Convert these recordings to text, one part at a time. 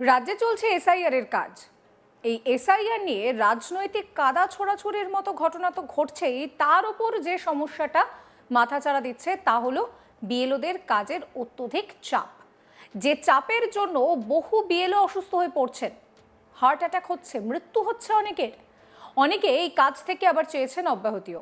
রাজ্যে চলছে এসআইআর এর কাজ। এই এসআইআর নিয়ে রাজনৈতিক কাদা ছোড়াছুড়ির মতো ঘটনা তো ঘটছেই। তার উপর যে সমস্যাটা মাথাচাড়া দিচ্ছে তা হলো বিএলওদের কাজের অত্যধিক চাপ। যে চাপের জন্য বহু বিএলও অসুস্থ হয়ে পড়ছেন। হার্ট অ্যাটাক হচ্ছে, মৃত্যু হচ্ছে অনেকের। অনেকে এই কাজ থেকে আবার চেয়েছেন অব্যাহতিও।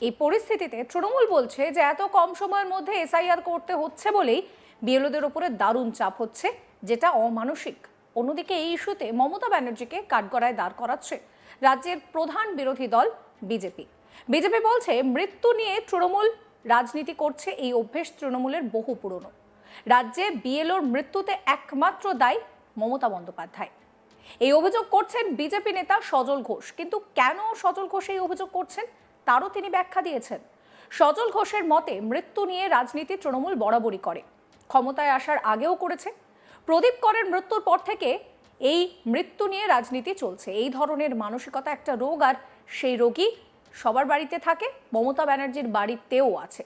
এই পরিস্থিতিতে তৃণমূল বলছে যে এত কম সময়ের মধ্যে এসআইআর করতে হচ্ছে বলেই বিএলওদের উপরে দারুণ চাপ হচ্ছে। যেটা অমানসিক। অন্যদিকে এই ইস্যুতে মমতা ব্যানার্জিকে কাঠগড়ায় দাঁড় করাচ্ছে রাজ্যের প্রধান বিরোধী দল বিজেপি। বিজেপি বলছে, মৃত্যু নিয়ে তৃণমূল রাজনীতি করছে এই অভ্যেস তৃণমূলের বহু পুরনো। রাজ্যে বিএলওর মৃত্যুতে একমাত্র দায়ী মমতা বন্দ্যোপাধ্যায়। এই অভিযোগ করছেন বিজেপি নেতা সজল ঘোষ। কিন্তু কেন সজল ঘোষ এই অভিযোগ করছেন, তারও তিনি ব্যাখ্যা দিয়েছেন। সজল ঘোষের মতে, মৃত্যু নিয়ে রাজনীতি তৃণমূল বরাবরই করে। ক্ষমতায় আসার আগেও করেছে প্রদীপ করের মৃত্যুর পর থেকে এই মৃত্যু নিয়ে রাজনীতি চলছে। এই ধরনের মানসিকতা একটা রোগ আর সেই রোগী সবার বাড়িতে থাকে, মমতা ব্যানার্জির বাড়িতেও আছে।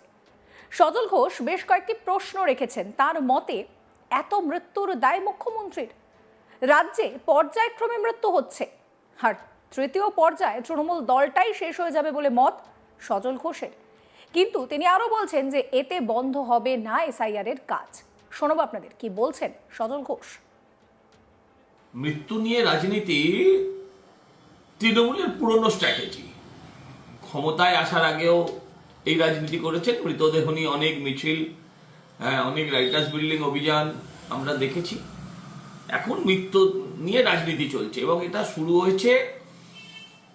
সজল ঘোষ বেশ কয়েকটি প্রশ্ন রেখেছেন। তার মতে, এত মৃত্যুর দায় মুখ্যমন্ত্রীর। রাজ্যে পর্যায়ক্রমে মৃত্যু হচ্ছে। আর তৃতীয় পর্যায়ে তৃণমূল দলটাই শেষ হয়ে যাবে বলে মত সজল ঘোষের। কিন্তু তিনি আরও বলছেন যে, এতে বন্ধ হবে না এসআইআর এর কাজ। শোনব আপনাদের। কি বলছেন? সজল ঘোষ। মৃত্যু নিয়ে রাজনীতি তৃণমূলের পুরনো স্ট্র্যাটেজি ক্ষমতায় আসার আগেও এই রাজনীতি করেছেন। মৃতদেহ নিয়ে অনেক মিছিল হ্যাঁ, অনেক রাইটার্স বিল্ডিং অভিযান আমরা দেখেছি। এখন মৃত্যু নিয়ে রাজনীতি চলছে এবং এটা শুরু হয়েছে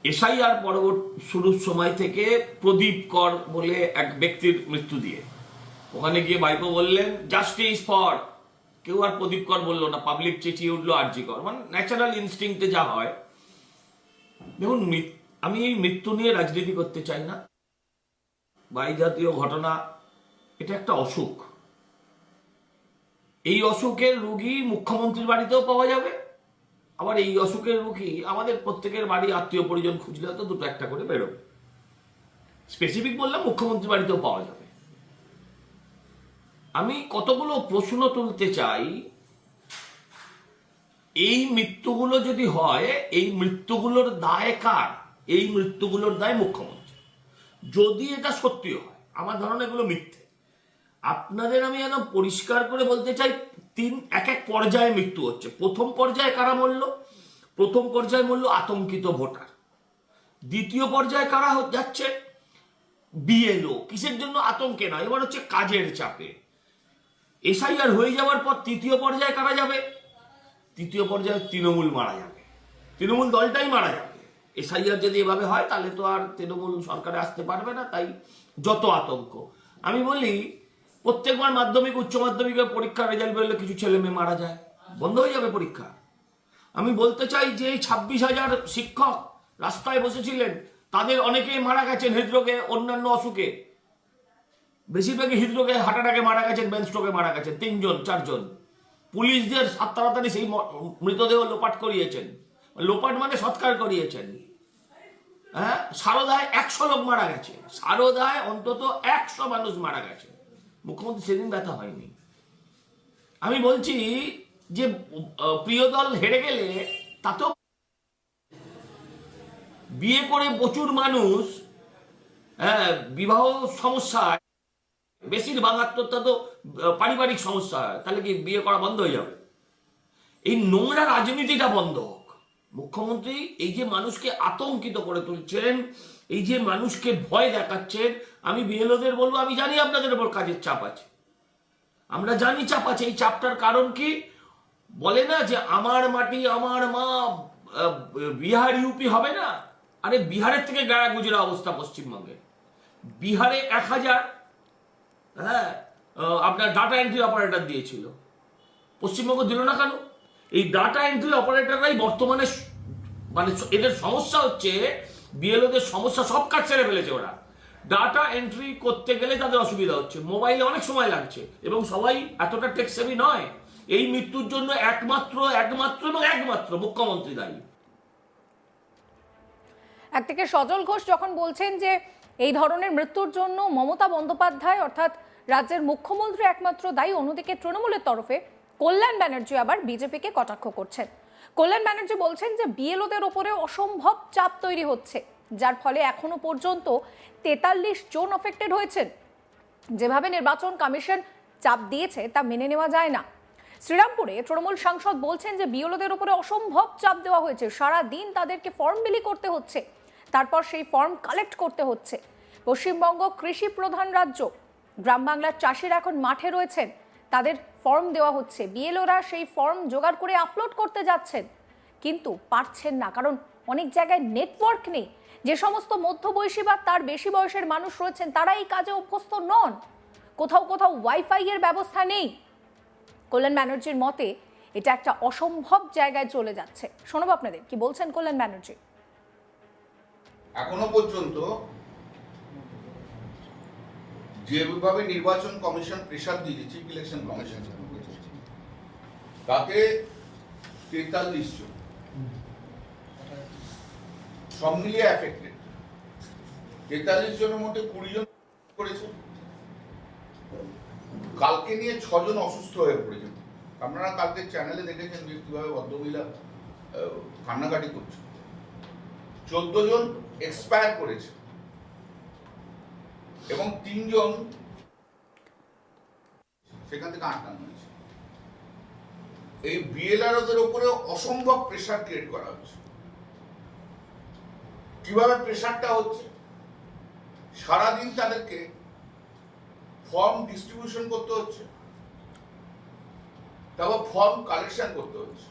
এসআইআর পরবর্তী শুরুর সময় থেকে প্রদীপ কর বলে এক ব্যক্তির মৃত্যু দিয়ে। ওখানে গিয়ে ভাইপো বললেন জাস্টিস ফর কেউ আর প্রদীপ কর বলল না পাবলিক চেঁচিয়ে উঠল আরজি কর। মানে ন্যাচারাল ইনস্টিংক্টে যা হয়। দেখুন আমি এই মৃত্যু নিয়ে রাজনীতি করতে চাই না। বা এই জাতীয় ঘটনা, এটা একটা অসুখ। এই অসুখের রুগী মুখ্যমন্ত্রীর বাড়িতেও পাওয়া যাবে। আবার এই অসুখের রুগী আমাদের প্রত্যেকের বাড়ি আত্মীয় পরিজন খুঁজলে তো দুটো একটা করে বেরোবে। স্পেসিফিক বললাম, মুখ্যমন্ত্রীর বাড়িতেও পাওয়া যাবে। আমি কতগুলো প্রশ্ন তুলতে চাই, এই মৃত্যুগুলো যদি হয়, এই মৃত্যুগুলোর দায় কার? এই মৃত্যুগুলোর দায় মুখ্যমন্ত্রী। যদি এটা সত্যি হয়, আমার ধারণা এগুলো মিথ্যে। আপনাদের আমি একদম পরিষ্কার করে বলতে চাই, তিন, এক এক পর্যায়ে মৃত্যু হচ্ছে। প্রথম পর্যায়ে কারা মরল? প্রথম পর্যায়ে মরল আতঙ্কিত ভোটার। দ্বিতীয় পর্যায়ে কারা যাচ্ছে বিএলও। কিসের জন্য আতঙ্কে নয়, এবার হচ্ছে কাজের চাপে। এসআইআর হয়ে যাওয়ার পর তৃতীয় পর্যায়ে কারা যাবে? তৃতীয় পর্যায়ে তৃণমূল মারা যাবে। তৃণমূল দলটাই মারা যাবে। এসআইআর যদি এভাবে হয়, তাহলে তো আর তৃণমূল সরকারে আসতে পারবে না, তাই যত আতঙ্ক। আমি বলি, প্রত্যেকবার মাধ্যমিক, উচ্চ মাধ্যমিকের পরীক্ষার রেজাল্ট বেরোলে কিছু ছেলে মেয়ে মারা যায়। বন্ধ হয়ে যাবে পরীক্ষা। আমি বলতে চাই যে ছাব্বিশ হাজার শিক্ষক রাস্তায় বসেছিলেন, তাদের অনেকেই মারা গেছেন হৃদরোগে, অন্যান্য অসুখে। বেশিরভাগই হৃদরোগে হার্ট অ্যাটাকে মারা গেছেন ব্রেন স্ট্রোকে মারা গেছেন, তিনজন, চারজন। পুলিশদের সাত তাড়াতাড়ি সেই মৃতদেহ লোপাট করিয়েছেন। লোপাট মানে সৎকার করিয়েছেন। হ্যাঁ? সারদায় একশো লোক মারা গেছে। সারদায় অন্তত একশো মানুষ মারা গেছে। মুখ্যমন্ত্রী সেদিন ব্যথা হয়নি। আমি বলছি যে প্রিয় দল হেরে গেলে তাতেও বিয়ে করে প্রচুর মানুষ হ্যাঁ বিবাহ সমস্যায় বেশিরভাগ আত্মহত্যা তো পারিবারিক সমস্যা হয়। তাহলে কি বিয়ে করা বন্ধ হয়ে যাবে? এই নোংরা রাজনীতিটা বন্ধ হোক। মুখ্যমন্ত্রী এই যে মানুষকে আতঙ্কিত করে তুলছেন, এই যে মানুষকে ভয় দেখাচ্ছেন, আমি বিএলওদের বলব, আমি জানি আপনাদের উপর কাজের চাপ আছে। আমরা জানি চাপ আছে, এই চাপটার কারণ কি? বলে না যে আমার মাটি, আমার মা বিহার ইউপি হবে না? আরে বিহারের থেকে গাড়া গুজরা অবস্থা পশ্চিমবঙ্গে। বিহারে এক হাজার হ্যাঁ আপনার ডাটা এন্ট্রি অপারেটর দিয়েছিল। পশ্চিমবঙ্গ দিল না কেন? এই ডাটা এন্ট্রি অপারেটররাই বর্তমানে মানে এদের সমস্যা হচ্ছে, বিএলওদের সমস্যা সব কাজ ছেড়ে ফেলেছে ওরা। ডাটা এন্ট্রি করতে গেলে তাদের অসুবিধা হচ্ছে। মোবাইলে অনেক সময় লাগছে এবং সবাই এতটা টেকসেভি নয়। এই মৃত্যুর জন্য একমাত্র একমাত্র এবং একমাত্র মুখ্যমন্ত্রী দায়ী। একদিকে সজল ঘোষ যখন বলছেন যে এই ধরনের মৃত্যুর জন্য মমতা বন্দ্যোপাধ্যায়, অর্থাৎ রাজ্যের মুখ্যমন্ত্রী একমাত্র দায়ী, অন্যদিকে তৃণমূলের তরফে কল্যাণ ব্যানার্জি আবার বিজেপিকে কটাক্ষ করছেন। কল্যাণ ব্যানার্জি বলছেন যে, বিএলওদের ওপরে অসম্ভব চাপ তৈরি হচ্ছে, যার ফলে এখনও পর্যন্ত তেতাল্লিশ জন অফেক্টেড হয়েছেন। যেভাবে নির্বাচন কমিশন চাপ দিয়েছে, তা মেনে নেওয়া যায় না। শ্রীরামপুরে তৃণমূল সাংসদ বলছেন যে, বিএলওদের উপরে অসম্ভব চাপ দেওয়া হয়েছে, সারা দিন তাদেরকে ফর্ম বিলি করতে হচ্ছে, তারপর সেই ফর্ম কালেক্ট করতে হচ্ছে। পশ্চিমবঙ্গ কৃষি প্রধান রাজ্য গ্রাম বাংলার চাষিরা এখন মাঠে রয়েছেন। তাদের ফর্ম দেওয়া হচ্ছে। বিএলওরা সেই ফর্ম জোগাড় করে আপলোড করতে যাচ্ছেন। কিন্তু পারছেন না, কারণ অনেক জায়গায় নেটওয়ার্ক নেই। যে সমস্ত মধ্যবয়সী বা তার বেশি বয়সের মানুষ রয়েছেন, তারা এই কাজে অভ্যস্ত নন। কোথাও কোথাও ওয়াইফাই এর ব্যবস্থা নেই। কল্যাণ ব্যানার্জির মতে, এটা একটা অসম্ভব জায়গায় চলে যাচ্ছে। শোনব আপনাদের, কি বলছেন কল্যাণ ব্যানার্জি? এখনও পর্যন্ত যেভাবে নির্বাচন কমিশন প্রেশার দিয়েছে চিফ ইলেকশন কমিশন তাতে তেতাল্লিশ জন। সব মিলিয়ে অ্যাফেক্টেড তেতাল্লিশ জনের মধ্যে কুড়ি জন করেছে। কালকে নিয়ে ছজন অসুস্থ হয়ে পড়েছেন আপনারা কালকে চ্যানেলে দেখেছেন যে কীভাবে ভদ্রমহিলা আহ, কান্নাকাটি করছে। চোদ্দ জন এক্সপায়ার করেছে। এবং তিনজন সেখান থেকে আটকানো হয়েছে। এই বিএলআরওদের উপরে অসম্ভব প্রেশার ক্রিয়েট করা হচ্ছে। কীভাবে প্রেশারটা হচ্ছে? সারাদিন তাদেরকে ফর্ম ডিস্ট্রিবিউশন করতে হচ্ছে, তারপর ফর্ম কালেকশন করতে হচ্ছে।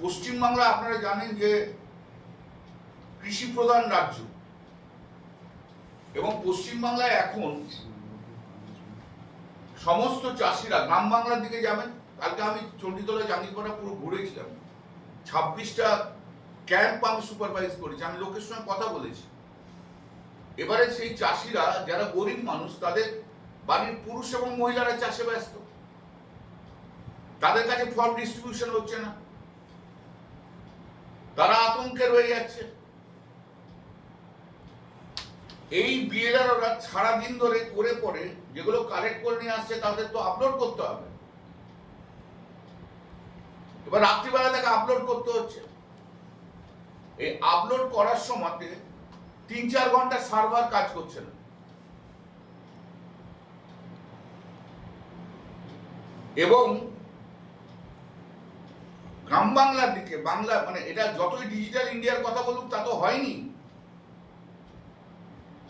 পশ্চিমবাংলা আপনারা জানেন যে কৃষি প্রধান রাজ্য। এবং পশ্চিমবাংলায় এখন সমস্ত চাষিরা গ্রাম বাংলার দিকে যাবেন, কালকে আমি চণ্ডীতলা জাঙ্গিপাড়া পুরো ঘুরেছিলাম। ছাব্বিশটা ক্যাম্প আমি সুপারভাইজ করেছি, আমি লোকের সঙ্গে কথা বলেছি। এবারে সেই চাষিরা, যারা গরিব মানুষ, তাদের বাড়ির পুরুষ এবং মহিলারা চাষে ব্যস্ত। তাদের কাছে ফর্ম ডিস্ট্রিবিউশন হচ্ছে না। তারা আতঙ্কে রয়ে যাচ্ছে। এই বিয়েলার ওরা সারাদিন ধরে করে পরে যেগুলো কালেক্ট করে নিয়ে আসছে, তাদের তো আপলোড করতে হবে। এবার রাত্রিবেলা থেকে আপলোড করতে হচ্ছে। এই আপলোড করার সময় তিন চার ঘণ্টা সার্ভার কাজ করছে না। এবং গ্রাম বাংলার দিকে, বাংলা মানে এটা যতই ডিজিটাল ইন্ডিয়ার কথা বলুক, তা তো হয়নি।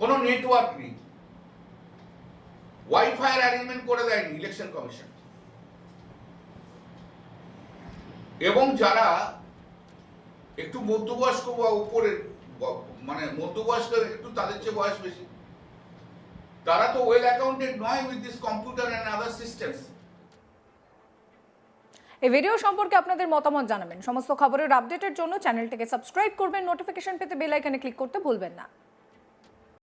কোনো নেটওয়ার্ক নেই। ওয়াইফাই অ্যারেঞ্জমেন্ট করে দেয়নি ইলেকশন কমিশন এবং যারা একটু মধ্যবয়স্ক বা উপরের মানে মধ্যবয়স্ক একটু তাদের চেয়ে বয়স বেশি, তারা তো ওয়েল অ্যাকাউন্টেড নয় with this computer and other systems এই ভিডিও সম্পর্কে আপনাদের মতামত জানাবেন। সমস্ত খবরের আপডেটের জন্য চ্যানেলটিকে সাবস্ক্রাইব করবেন। নোটিফিকেশন পেতে বেল আইকনে ক্লিক করতে ভুলবেন না।